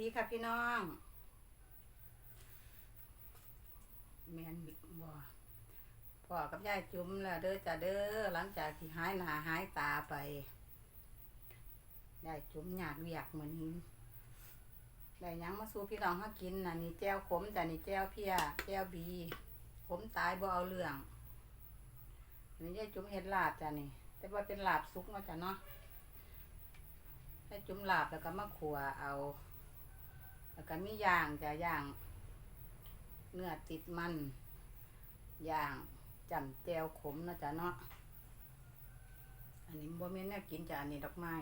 ดีค่ะพี่น้อง แมนบิกบ่พ่อกับยายจุ๋มแล้วเด้อจ้าเด้อหลังจากที่หายหน้าหายตาไปยายจุ๋มอยากเวียกเหมือนนี้ได้ยังมาสู่พี่น้องเขากินน่ะนี่แจ้วขมจ้ะนี่แจ้วเพียแจ้วบี ขมตายบ่เอาเรื่องนนี้ยายจุ๋มเฮ็ดลาบจ้ะนี่ แต่ว่าเป็นลาบสุกเนาะจ้ะเนาะให้จุ่มลาบแล้วก็มาขัวเอา แล้วก็มีย่างจะย่าง เนื้อติดมันย่างจำแจวขมนะจ๊ะเนาะ อันนี้บ่แม่นแนวกินจ้ะอันนี้ดอกไม้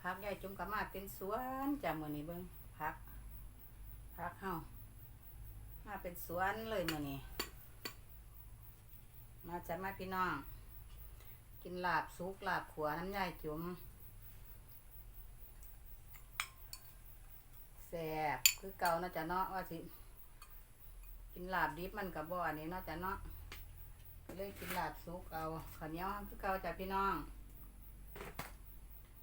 พักยายจุ่มก็มาเป็นสวนจ้ะมื้อนี้เบิ่งพักพักเฮามาเป็นสวนเลยมื้อนี้ มาจ้ะมาพี่น้อง กินลาบสุกลาบขัวน้ำยายจุ่ม แซ่บคือเก่าเนาจะเนาะว่าสิ กินลาบดิบมันกับบ่อันนี้เนาจะเนาะเลยกินลาบสุกเอาข้าวเหนียวคือเก่าจ้ะพี่น้อง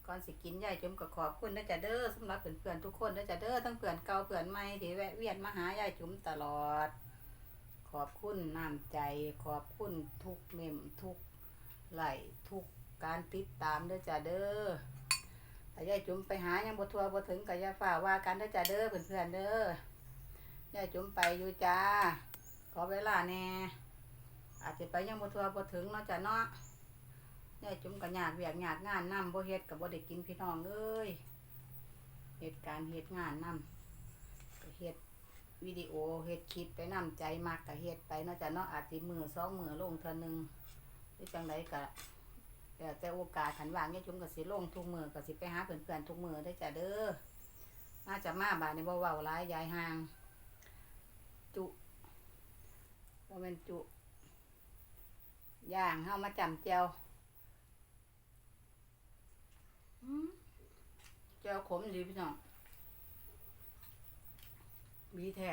ก่อนสิกินยายจมก็ขอบคุณนะจ้ะเด้อสำหรับเพื่อนๆทุกคนนะจ้ะเด้อทั้งเพื่อนเก่าเพื่อนใหม่ที่แวะเวียนมาหายายจุ๋มตลอด ขอบคุณน้ำใจ ขอบคุณทุกเมมทุกไหลทุกการติดตามเด้อจ้ะเด้อ ยายจุ๋มไปหายังบ่ทัวบ่ถึงก็อย่าฝ่าว่ากันเด้อจ้าเด้อเพื่อนๆเด้อยายจุ๋มไปอยู่จ้า ขอเวลาแน่อาจจะไปยังบ่ทัวบ่ถึงเนาะจ้ะเนาะยายจุ๋มก็ยากเวียกยากงานนำบ่เฮ็ดก็บ่ได้กินพี่น้องเอ้ยเหตุการณ์เฮ็ดงานนำก็เฮ็ดวิดีโอเฮ็ดคลิปไปนำใจมากก็เฮ็ดไปเนาะจ้ะเนาะอาจสิมือสองมือลงเทื่อหนึงหรือจังไดก็ แล้วแต่โอกาสขันว่างเนี่ยจุ่มกับสิลงทุกมือกับสิไปหาเพื่อนๆทุกมือได้จ้ะเด้อน่าจะมาบาดในบ่เว้าร้ายยายห่าง จุบ่แม่นจุย่างเฮามาจำเจียวอืมเจียวขมดีพี่น้องมีแท้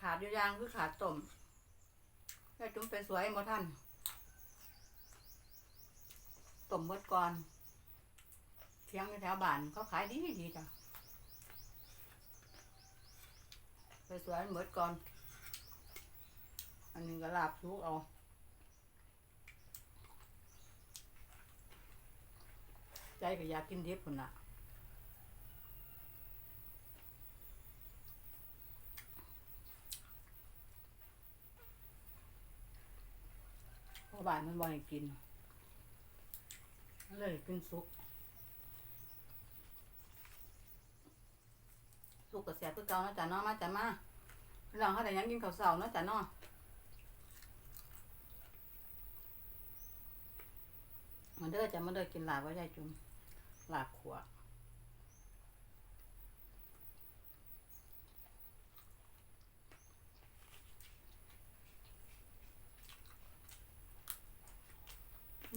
ขาดอยู่ย่างคือขาดต้มแล้วจุ่มไปสวยบ่ท่าน ต้มเบิดก่อนเที่ยงในแถวบ้านเขาขายดีดีจ้ะไปสวนเบิดก่อน อันนี้ก็ลาบซุกเอาใจก็อยากกินดิบพุ่นน่ะเพราะบ้านมันบ่ให้กิน เลยกินสุกสุกกับแสบคือเก่านะจ๊ะเนาะมาจ๊ะมาหลังเขาแต่ยังกินข้าวเสาเนาะจ๊ะเนาะมาเด้อจ้ะมาเด้อกินลาบไว้ยายจุ่มลาบขัวด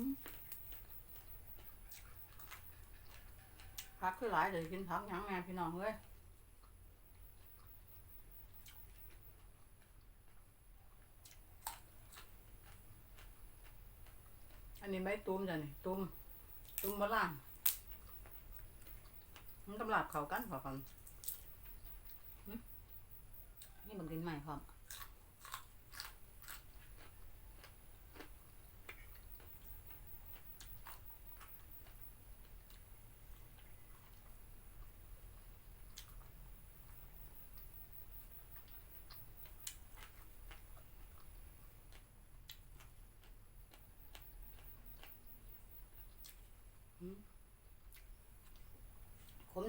ม พักคือหลายเลยกินพักยังไงพี่น้องเอ้ยอันนี้ใบตุ้มจ้ะนี่ตุ้มตุ้มบะล่างมันกำลับเขากันพอกันนี่มันกินใหม่พร้อม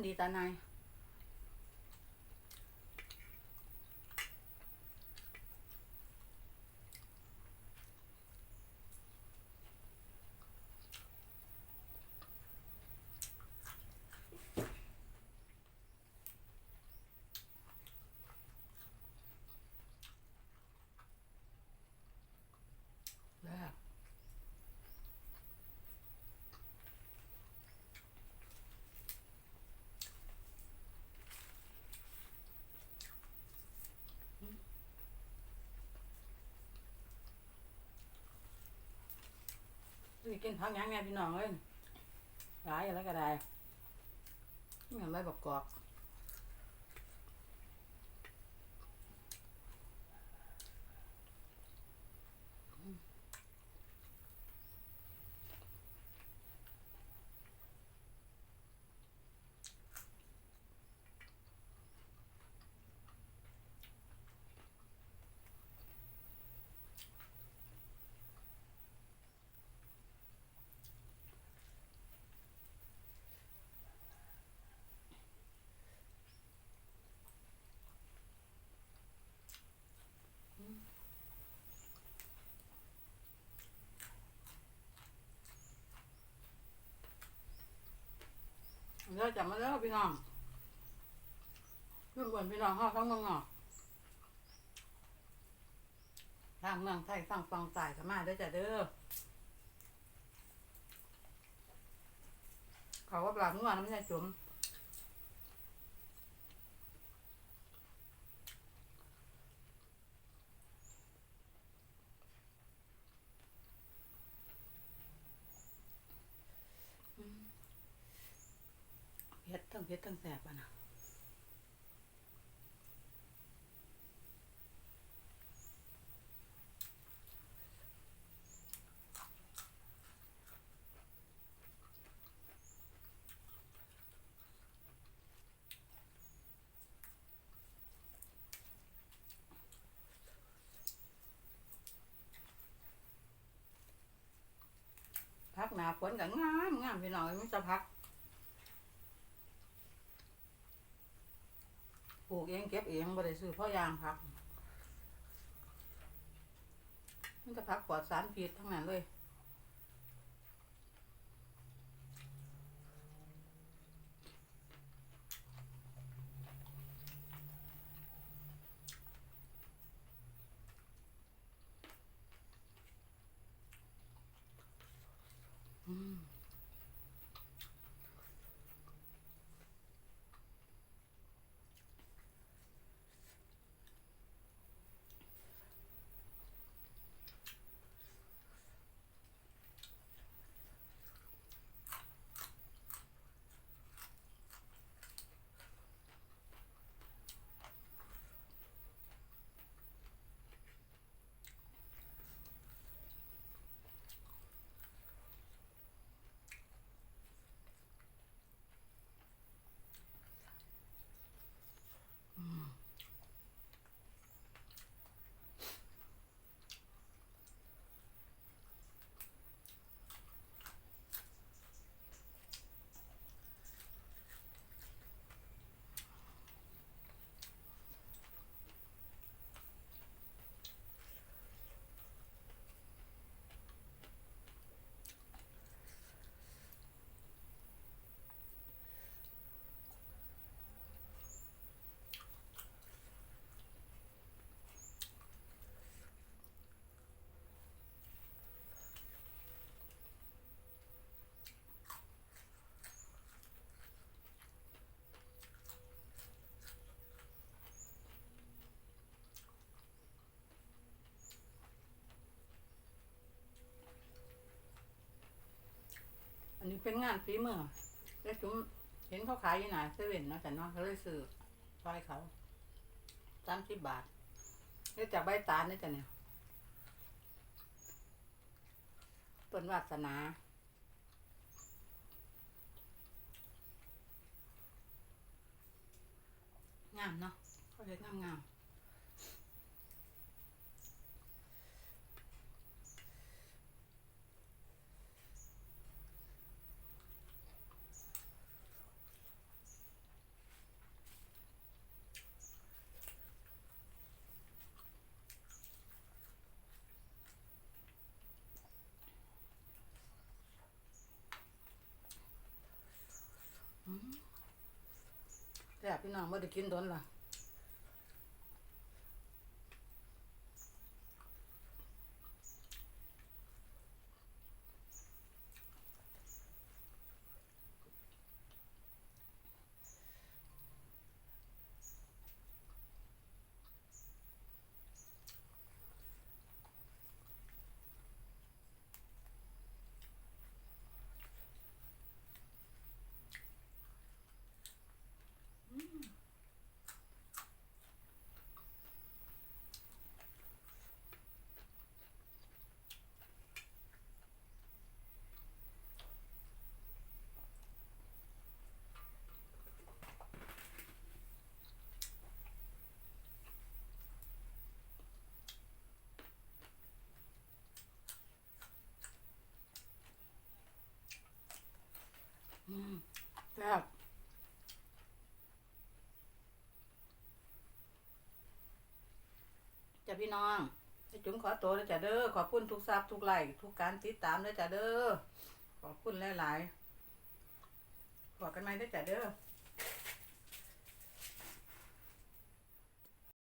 ขม กินพักยังไงพี่น้องเอ้ยหลายอะไรก็ได้นี่มันใบบักกอก เลยจับมาแล้วพี่น้องเพื่อนบนพี่น้องห้าทั้งเมืองนอกทางเมืองไทยฟังฟังสายกันมาได้จ้ะเด้อเขาว่าปลาเมื่อน้ำยาจุ่มเผ็ดทั้ งเผ็ดทั้งแสบอะนะพักหนาฝนกับงามงามพี่น้องมันจะพัก ปลูกเองเก็บเองบ่ได้ซื้อพ่อยางพักมันจะพักปลอดสารพิษทั้งนั้นเลย เป็นงานฝีมือแล้วจุ๋มเห็นเขาขายอยู่ไหนเซเว่นนะแต่น้องเขาเลยซื้อซอยเขาสามสิบบาทนี่จากใบตาลนี่จ้ะเนี่ยต้นวาสนางามเนาะเขาเรียกงามงาม พี่น้องไม่ได้กินโดนล่ะ อืม แซ่บจ้ะพี่น้องจุ๋มขอตัวเลยจ้ะเด้อขอบคุณทุกซับทุกไลค์ทุกการติดตามเลยจ้ะเด้อขอบคุณหลายๆบอกกันไหมเด้จ้ะเด้อ